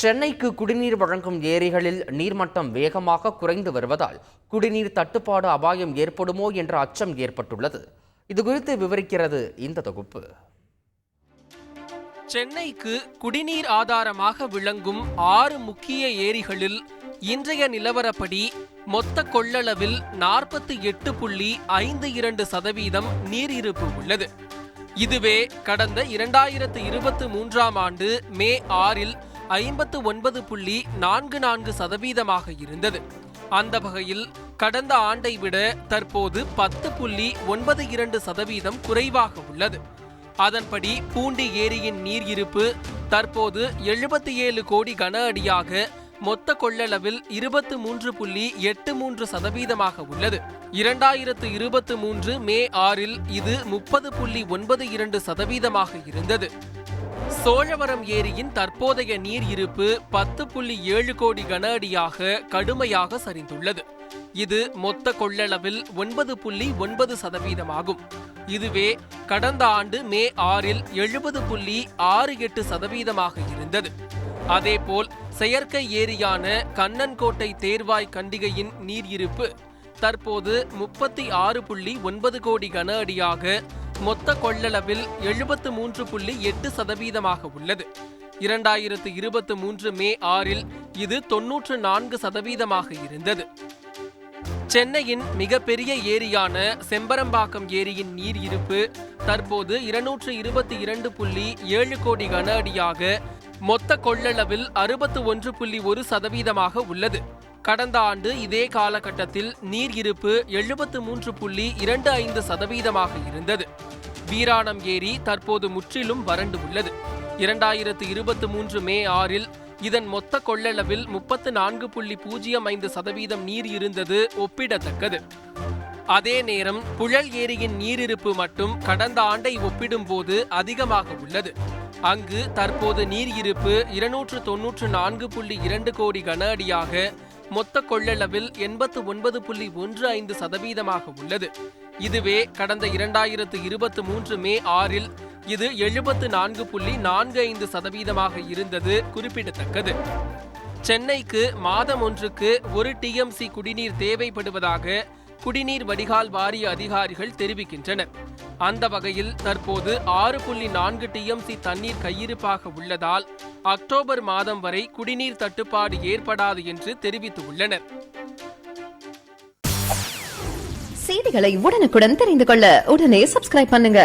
சென்னைக்கு குடிநீர் வழங்கும் ஏரிகளில் நீர்மட்டம் வேகமாக குறைந்து வருவதால் குடிநீர் தட்டுப்பாடு அபாயம் ஏற்படுமோ என்ற அச்சம் ஏற்பட்டுள்ளது. இது குறித்து விவரிக்கிறது இந்த தொகுப்பு. சென்னைக்கு குடிநீர் ஆதாரமாக விளங்கும் ஆறு முக்கிய ஏரிகளில் இன்றைய நிலவரப்படி மொத்த கொள்ளளவில் நாற்பத்தி எட்டு புள்ளி ஐந்து இரண்டு சதவீதம் நீர் இருப்பு உள்ளது. இதுவே கடந்த இரண்டாயிரத்து இருபத்து மூன்றாம் ஆண்டு மே ஆறில் ஐம்பத்து ஒன்பது புள்ளி நான்கு நான்கு சதவீதமாக இருந்தது. அந்த வகையில் கடந்த ஆண்டை விட தற்போது பத்து புள்ளி ஒன்பது இரண்டு சதவீதம் குறைவாக உள்ளது. அதன்படி பூண்டி ஏரியின் நீர் இருப்பு தற்போது எழுபத்தி ஏழு கோடி கன அடியாக மொத்த கொள்ளளவில் இருபத்து மூன்று புள்ளி எட்டு மூன்று சதவீதமாக உள்ளது. இரண்டாயிரத்து இருபத்து மூன்று மே ஆறில் இது முப்பது புள்ளி ஒன்பது இரண்டு சதவீதமாக இருந்தது. சோழவரம் ஏரியின் தற்போதைய நீர் இருப்பு பத்து புள்ளி ஏழு கோடி கன அடியாக கடுமையாக சரிந்துள்ளது. இது மொத்த கொள்ளளவில் ஒன்பது புள்ளி ஒன்பது சதவீதமாகும். இதுவே கடந்த ஆண்டு மே ஆறில் எழுபது புள்ளி ஆறு எட்டு சதவீதமாக இருந்தது. அதேபோல் செயற்கை ஏரியான கண்ணன்கோட்டை தேர்வாய் கண்டிகையின் நீர் இருப்பு தற்போது முப்பத்தி ஆறு புள்ளி ஒன்பது கோடி கன அடியாக மொத்த கொள்ளளவில் எழுபத்து மூன்று புள்ளி எட்டு சதவீதமாக உள்ளது. இரண்டாயிரத்து இருபத்து மூன்று மே ஆறில் இது தொன்னூற்று நான்கு சதவீதமாக இருந்தது. சென்னையின் மிகப்பெரிய ஏரியான செம்பரம்பாக்கம் ஏரியின் நீர் இருப்பு தற்போது இருநூற்று இருபத்தி இரண்டு புள்ளி ஏழு கோடி கன அடியாக மொத்த கொள்ளளவில் அறுபத்து ஒன்று புள்ளி ஒரு சதவீதமாக உள்ளது. கடந்த ஆண்டு இதே காலகட்டத்தில் நீர் இருப்பு எழுபத்து மூன்று புள்ளி இரண்டு ஐந்து சதவீதமாக இருந்தது. வீராணம் ஏரி தற்போது முற்றிலும் வறண்டு உள்ளது. இரண்டாயிரத்து இருபத்து மூன்று மே ஆறில் இதன் மொத்த கொள்ளளவில் முப்பத்து நான்கு புள்ளி பூஜ்ஜியம் ஐந்து சதவீதம் நீர் இருந்தது ஒப்பிடத்தக்கது. அதே நேரம் புழல் ஏரியின் நீரிருப்பு மட்டும் கடந்த ஆண்டை ஒப்பிடும்போது அதிகமாக உள்ளது. அங்கு தற்போது நீர் இருப்பு இருநூற்று தொன்னூற்று நான்கு புள்ளி இரண்டு கோடி கன அடியாக மொத்த கொள்ளளவில் எண்பத்து ஒன்பது புள்ளி ஒன்று ஐந்து சதவீதமாக உள்ளது. இதுவே கடந்த இரண்டாயிரத்து இருபத்து மூன்று மே ஆறில் இது எழுபத்து நான்கு புள்ளி நான்கு ஐந்து சதவீதமாக இருந்தது குறிப்பிடத்தக்கது. சென்னைக்கு மாதம் ஒன்றுக்கு ஒரு டிஎம்சி குடிநீர் தேவைப்படுவதாக குடிநீர் வடிகால் வாரிய அதிகாரிகள் தெரிவிக்கின்றனர். அந்த வகையில் தற்போது ஆறு புள்ளி நான்கு டிஎம்சி தண்ணீர் கையிருப்பாக உள்ளதால் அக்டோபர் மாதம் வரை குடிநீர் தட்டுப்பாடு ஏற்படாது என்று தெரிவித்துள்ளனர். செய்திகளை உடனுக்குடன் தெரிந்து கொள்ள உடனே சப்ஸ்கிரைப் பண்ணுங்க.